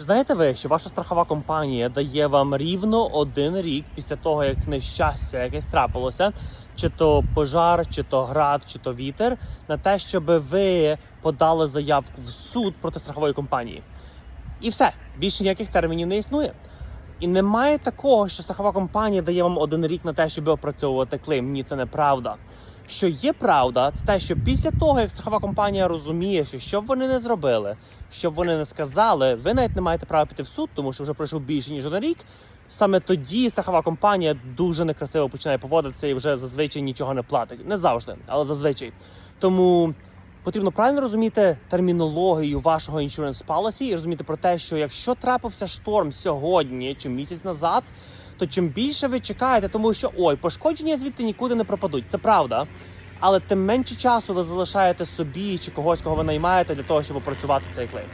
Чи знаєте ви, що ваша страхова компанія дає вам рівно один рік після того, як нещастя якесь трапилося, чи то пожар, чи то град, чи то вітер, на те, щоб ви подали заявку в суд проти страхової компанії? І все, більше ніяких термінів не існує. І немає такого, що страхова компанія дає вам один рік на те, щоб опрацьовувати клейм. Ні, це неправда. Що є правда, це те, що після того, як страхова компанія розуміє, що що б вони не зробили, що б вони не сказали, ви навіть не маєте права піти в суд, тому що вже пройшов більше ніж один рік. Саме тоді страхова компанія дуже некрасиво починає поводитися і вже зазвичай нічого не платить. Не завжди, але зазвичай. Тому потрібно правильно розуміти термінологію вашого insurance policy і розуміти про те, що якщо трапився шторм сьогодні чи місяць назад, то чим більше ви чекаєте, тому що ой, пошкодження звідти нікуди не пропадуть. Це правда. Але тим менше часу ви залишаєте собі чи когось, кого ви наймаєте для того, щоб опрацювати цей клейм.